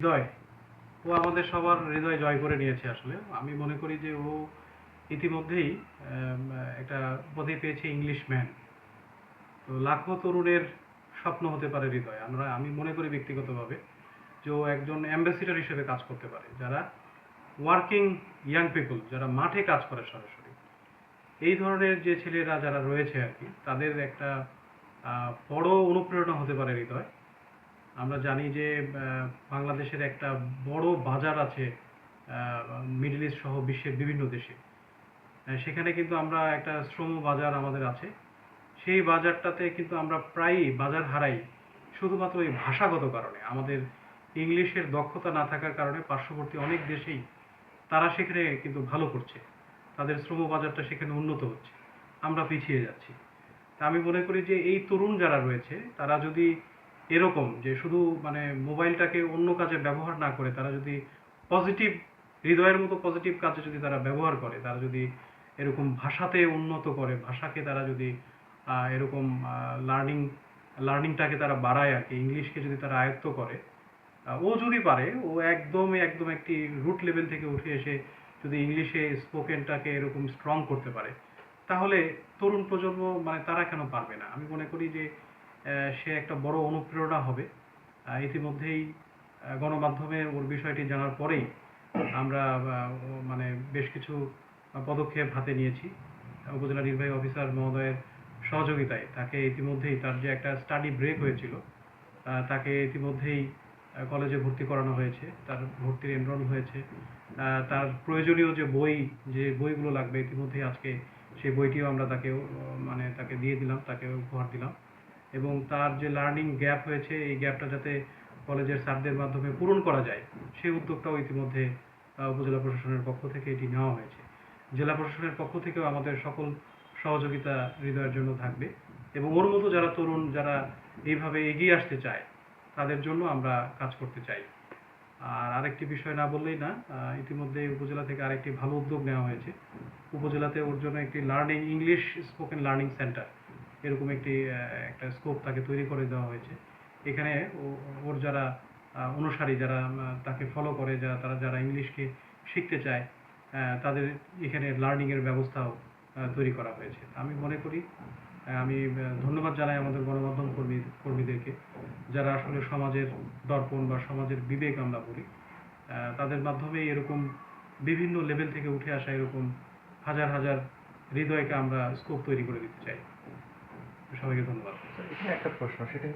হৃদয়। ও আমাদের সবার হৃদয় জয় করে নিয়েছে আসলে। আমি মনে করি যে ও ইতিমধ্যেই একটা উপাধি পেয়েছে ইংলিশ ম্যান তো লাখো তরুণের স্বপ্ন হতে পারে হৃদয়। আমরা, আমি মনে করি ব্যক্তিগতভাবে যে ও একজন অ্যাম্বাসিডার হিসেবে কাজ করতে পারে। যারা ওয়ার্কিং ইয়াং পিপল যারা মাঠে কাজ করে সরাসরি। এই ধরনের যে ছেলেরা যারা রয়েছে আর কি, তাদের একটা বড় অনুপ্রেরণা হতে পারে হৃদয়। আমরা জানি যে বাংলাদেশের একটা বড় বাজার আছে মিডল ইস্ট সহ বিশ্বের বিভিন্ন দেশে। সেখানে কিন্তু আমরা একটা শ্রম বাজার আমাদের আছে। সেই বাজারটাতে কিন্তু আমরা প্রায়ই বাজার হারাই শুধুমাত্র এই ভাষাগত কারণে। আমাদের ইংলিশের দক্ষতা না থাকার কারণে পার্শ্ববর্তী অনেক দেশেই তারা সেখানে কিন্তু ভালো করছে। তাদের শ্রম বাজারটা সেখানে উন্নত হচ্ছে। আমরা পিছিয়ে যাচ্ছি। তা আমি মনে করি যে, এই তরুণ যারা রয়েছে, তারা যদি এরকম যে শুধু মানে মোবাইলটাকে অন্য কাজে ব্যবহার না করে তারা যদি পজিটিভ হৃদয়ের মতো পজিটিভ কাজে যদি তারা ব্যবহার করে, তারা যদি এরকম ভাষাতে উন্নত করে, ভাষাকে তারা যদি এরকম লার্নিং লার্নিংটাকে তারা বাড়ায় আর কি, ইংলিশকে যদি তারা আয়ত্ত করে ও যদি পারে, ও একদমই, একদম একটি রুট লেভেল থেকে উঠে এসে যদি ইংলিশে স্পোকেনটাকে এরকম স্ট্রং করতে পারে, তাহলে তরুণ প্রজন্ম মানে তারা কেন পারবে না? আমি মনে করি যে সে একটা বড় অনুপ্রেরণা হবে। ইতিমধ্যেই গণমাধ্যমে ওর বিষয়টি জানার পরেই আমরা মানে বেশ কিছু পদক্ষেপ হাতে নিয়েছি। উপজেলা নির্বাহী অফিসার মহোদয়ের সহযোগিতায়। তাকে ইতিমধ্যেই তার যে একটা স্টাডি ব্রেক হয়েছিল তাকে ইতিমধ্যেই কলেজে ভর্তি করানো হয়েছে। তার ভর্তির এনরোল হয়েছে। তার প্রয়োজনীয় যে বই, যে বইগুলো লাগবে ইতিমধ্যেই আজকে সেই বইটিও আমরা তাকে মানে তাকে দিয়ে দিলাম, তাকে উপহার দিলাম। এবং তার যে লার্নিং গ্যাপ হয়েছে এই গ্যাপটা যাতে কলেজের স্যারদের মাধ্যমে পূরণ করা যায়, সেই উদ্যোগটাও ইতিমধ্যে উপজেলা প্রশাসনের পক্ষ থেকে এটি নেওয়া হয়েছে। জেলা প্রশাসনের পক্ষ থেকেও আমাদের সকল সহযোগিতা হৃদয়ের জন্য থাকবে এবং ওর মতো যারা তরুণ, যারা এইভাবে এগিয়ে আসতে চায়, তাদের জন্য আমরা কাজ করতে চাই। আর আরেকটি বিষয় না বললেই না ইতিমধ্যে উপজেলা থেকে আরেকটি ভালো উদ্যোগ নেওয়া হয়েছে। উপজেলাতে ওর জন্য একটি learning English spoken learning center এরকম একটি একটা স্কোপ তাকে তৈরি করে দেওয়া হয়েছে। এখানে ওর যারা অনুসারী যারা তাকে ফলো করে, যারা, তারা যারা ইংলিশকে শিখতে চায় তাদের এখানে লার্নিংয়ের ব্যবস্থাও তৈরি করা হয়েছে। আমি মনে করি আমি ধন্যবাদ জানাই আমাদের গণমাধ্যম কর্মী, কর্মীদেরকে, যারা আসলে সমাজের দর্পণ বা সমাজের বিবেক আমরা বলি তাদের মাধ্যমে এরকম বিভিন্ন লেভেল থেকে উঠে আসা এরকম হাজার হাজার হৃদয়কে আমরা স্কোপ তৈরি করে দিতে চাই। সবাইকে ধন্যবাদ। এখানে একটা প্রশ্ন সেটা